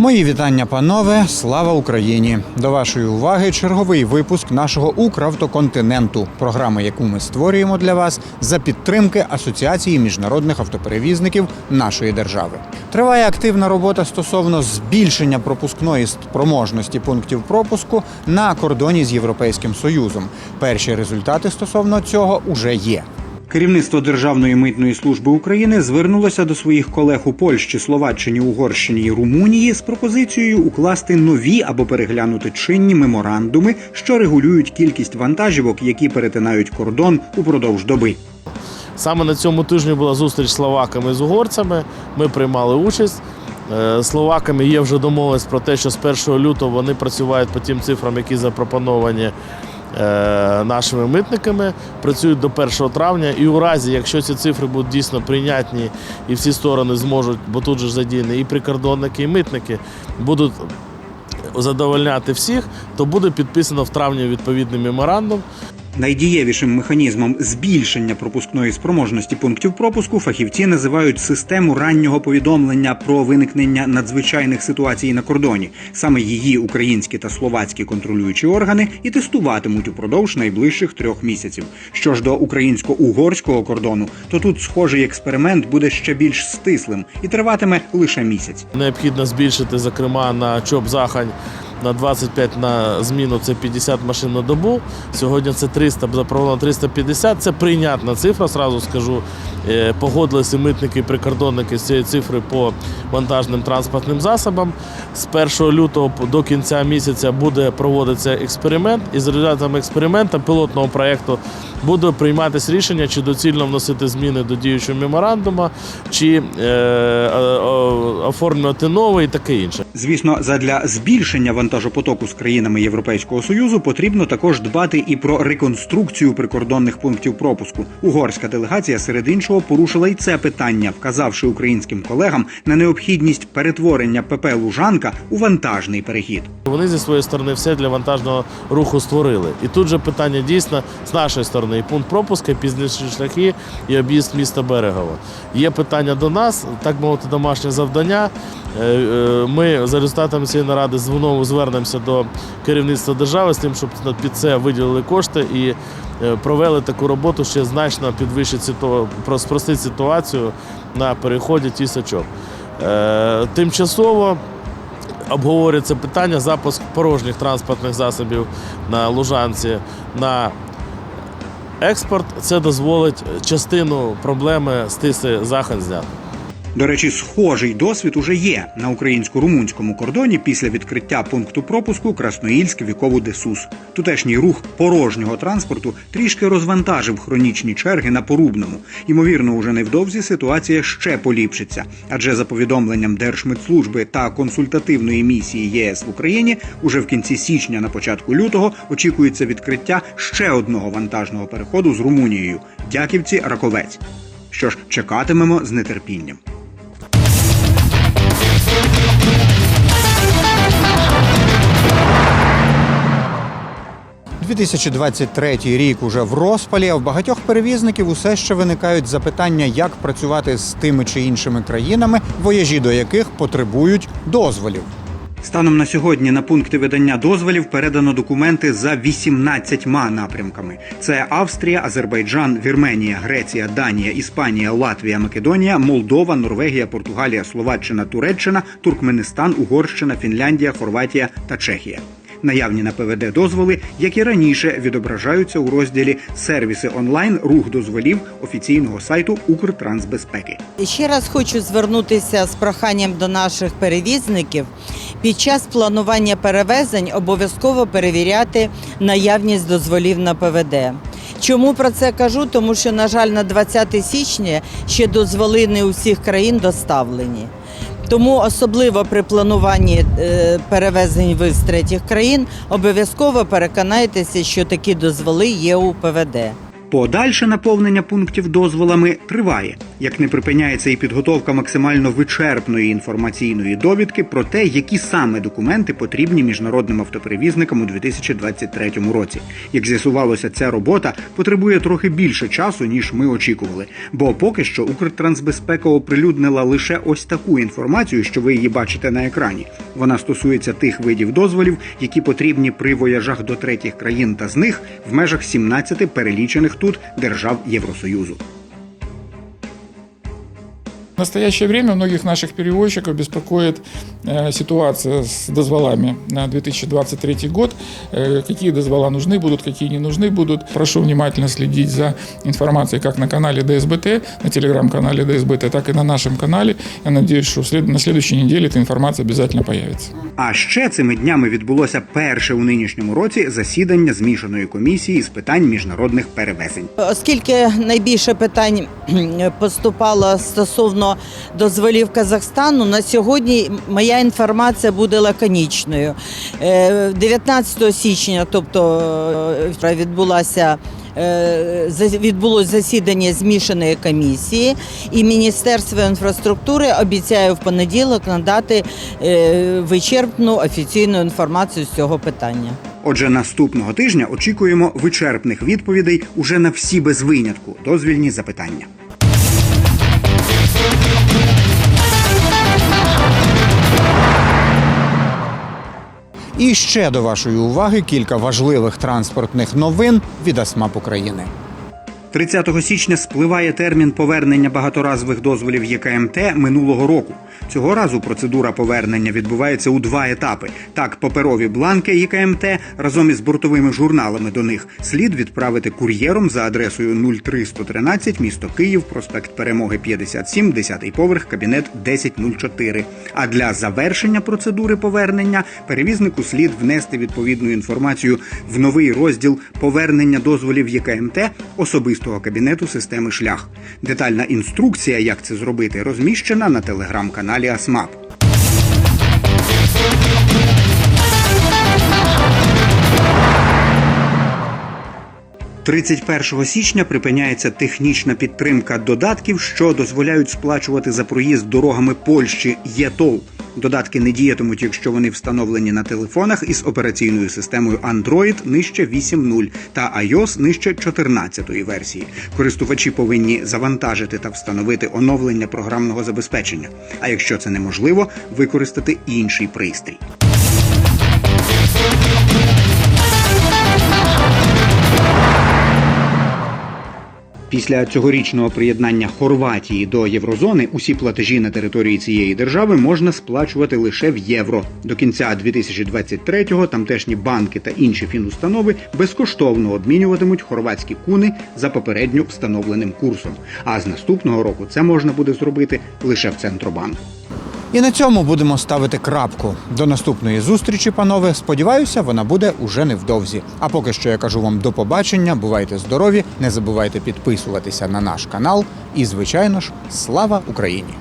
Мої вітання, панове. Слава Україні! До вашої уваги черговий випуск нашого Укравтоконтиненту, програми, яку ми створюємо для вас за підтримки Асоціації міжнародних автоперевізників нашої держави. Триває активна робота стосовно збільшення пропускної спроможності пунктів пропуску на кордоні з Європейським Союзом. Перші результати стосовно цього уже є. Керівництво Державної митної служби України звернулося до своїх колег у Польщі, Словаччині, Угорщині і Румунії з пропозицією укласти нові або переглянути чинні меморандуми, що регулюють кількість вантажівок, які перетинають кордон упродовж доби. Саме на цьому тижні була зустріч з словаками з угорцями. Ми приймали участь. Е, Словаками є вже домовленість про те, що з 1 лютого вони працюють по тим цифрам, які запропоновані нашими митниками, працюють до 1 травня. І у разі, якщо ці цифри будуть дійсно прийнятні і всі сторони зможуть, бо тут же задіяні і прикордонники, і митники будуть задовольняти всіх, то буде підписано в травні відповідний меморандум. Найдієвішим механізмом збільшення пропускної спроможності пунктів пропуску фахівці називають систему раннього повідомлення про виникнення надзвичайних ситуацій на кордоні. Саме її українські та словацькі контролюючі органи і тестуватимуть упродовж найближчих трьох місяців. Що ж до українсько-угорського кордону, то тут схожий експеримент буде ще більш стислим і триватиме лише місяць. Необхідно збільшити, зокрема, на ЧОП Захань на 25 на зміну це 50 машин на добу. Сьогодні це 300, запроваджено 350. Це прийнятна цифра, зразу скажу. Е, Погодилися митники і прикордонники з цієї цифри по вантажним транспортним засобам. З 1 лютого до кінця місяця буде проводитися експеримент, і з результатами експерименту пілотного проєкту буде прийматися рішення, чи доцільно вносити зміни до діючого меморандуму, чи е, е, оформлювати новий і таке інше. Звісно, задля збільшення вантажопотоку з країнами Європейського союзу потрібно також дбати і про реконструкцію прикордонних пунктів пропуску. Угорська делегація серед іншого порушила й це питання, вказавши українським колегам на необхідність перетворення ПП Лужанка у вантажний перехід. Вони зі своєї сторони все для вантажного руху створили. І тут же питання дійсно з нашої сторони і пункт пропуска, і пізніші шляхи, і об'їзд міста Берегово. Є питання до нас, так мовити, домашнє завдання. Е, е, Ми за результатами цієї наради знову звернемося до керівництва держави з тим, щоб під це виділили кошти і е, провели таку роботу, що значно підвищить спростить ситуацію на переході тісачок. Тимчасово обговорюється питання запуск порожніх транспортних засобів на Лужанці на експорт. Це дозволить частину проблеми з тиси Захань зняти. До речі, схожий досвід уже є на українсько-румунському кордоні після відкриття пункту пропуску Красноїльськ вікову Десус. Тутешній рух порожнього транспорту трішки розвантажив хронічні черги на порубному. Ймовірно, уже невдовзі ситуація ще поліпшиться, адже за повідомленням Держмитслужби та консультативної місії ЄС в Україні уже в кінці січня на початку лютого очікується відкриття ще одного вантажного переходу з Румунією Дяківці Раковець. Що ж, чекатимемо з нетерпінням. 2023 рік уже в розпалі, а в багатьох перевізників усе ще виникають запитання, як працювати з тими чи іншими країнами, вояжі до яких потребують дозволів. Станом на сьогодні на пункти видання дозволів передано документи за 18 напрямками: це Австрія, Азербайджан, Вірменія, Греція, Данія, Іспанія, Латвія, Македонія, Молдова, Норвегія, Португалія, Словаччина, Туреччина, Туркменистан, Угорщина, Фінляндія, Хорватія та Чехія. Наявні на ПВД дозволи, як і раніше, відображаються у розділі Сервіси онлайн рух дозволів офіційного сайту Укртрансбезпеки. Ще раз хочу звернутися з проханням до наших перевізників. Під час планування перевезень обов'язково перевіряти наявність дозволів на ПВД. Чому про це кажу? Тому що, на жаль, на 20 січня ще дозволи не у всіх країн доставлені. Тому особливо при плануванні е, перевезень ви з третіх країн обов'язково переконайтеся, що такі дозволи є у ПВД. Подальше наповнення пунктів дозволами триває, як не припиняється і підготовка максимально вичерпної інформаційної довідки про те, які саме документи потрібні міжнародним автоперевізникам у 2023 році. Як з'ясувалося, ця робота потребує трохи більше часу ніж ми очікували. Бо поки що Укртрансбезпека оприлюднила лише ось таку інформацію, що ви її бачите на екрані. Вона стосується тих видів дозволів, які потрібні при вояжах до третіх країн, та з них в межах 17 перелічених тут держав Євросоюзу. В настоящее время многих наших перевозчиков беспокоит э, ситуация с дозволами на 2023 год. Э, какие дозвола нужны будут, какие не нужны будут. Прошу внимательно следить за информацией как на канале ДСБТ, на телеграм-канале ДСБТ, так и на нашем канале. Я надеюсь, что в след- на следующей неделе эта информация обязательно появится. А ще цими днями відбулося перше у нинішньому році засідання змішаної комісії з питань міжнародних перевезень. Оскільки найбільше питань кхм, поступало стосовно дозволів Казахстану, на сьогодні моя інформація буде лаконічною. Е, 19 січня, тобто е, відбулася. е, Відбулось засідання змішаної комісії, і Міністерство інфраструктури обіцяє в понеділок надати е, вичерпну офіційну інформацію з цього питання. Отже, наступного тижня очікуємо вичерпних відповідей уже на всі без винятку дозвільні запитання. І ще до вашої уваги кілька важливих транспортних новин від АСМАП України. 30 січня спливає термін повернення багаторазових дозволів ЄКМТ минулого року. Цього разу процедура повернення відбувається у два етапи. Так, паперові бланки ЄКМТ разом із бортовими журналами до них слід відправити кур'єром за адресою 03113, місто Київ, проспект Перемоги 57, 10 поверх, кабінет 1004. А для завершення процедури повернення перевізнику слід внести відповідну інформацію в новий розділ повернення дозволів ЄКМТ особистого кабінету системи шлях. Детальна інструкція, як це зробити, розміщена на телеграм-каналі АСМАП. «31 січня припиняється технічна підтримка додатків, що дозволяють сплачувати за проїзд дорогами Польщі ЄТОЛ. Додатки не діятимуть, якщо вони встановлені на телефонах із операційною системою Android нижче 8.0 та iOS нижче 14 версії. Користувачі повинні завантажити та встановити оновлення програмного забезпечення. А якщо це неможливо, використати інший пристрій. Після цьогорічного приєднання Хорватії до єврозони усі платежі на території цієї держави можна сплачувати лише в євро. До кінця 2023-го тамтешні банки та інші фінустанови безкоштовно обмінюватимуть хорватські куни за попередньо встановленим курсом. А з наступного року це можна буде зробити лише в Центробанку. І на цьому будемо ставити крапку. До наступної зустрічі, панове. Сподіваюся, вона буде уже невдовзі. А поки що я кажу вам до побачення, бувайте здорові, не забувайте підписуватися на наш канал. І, звичайно ж, слава Україні!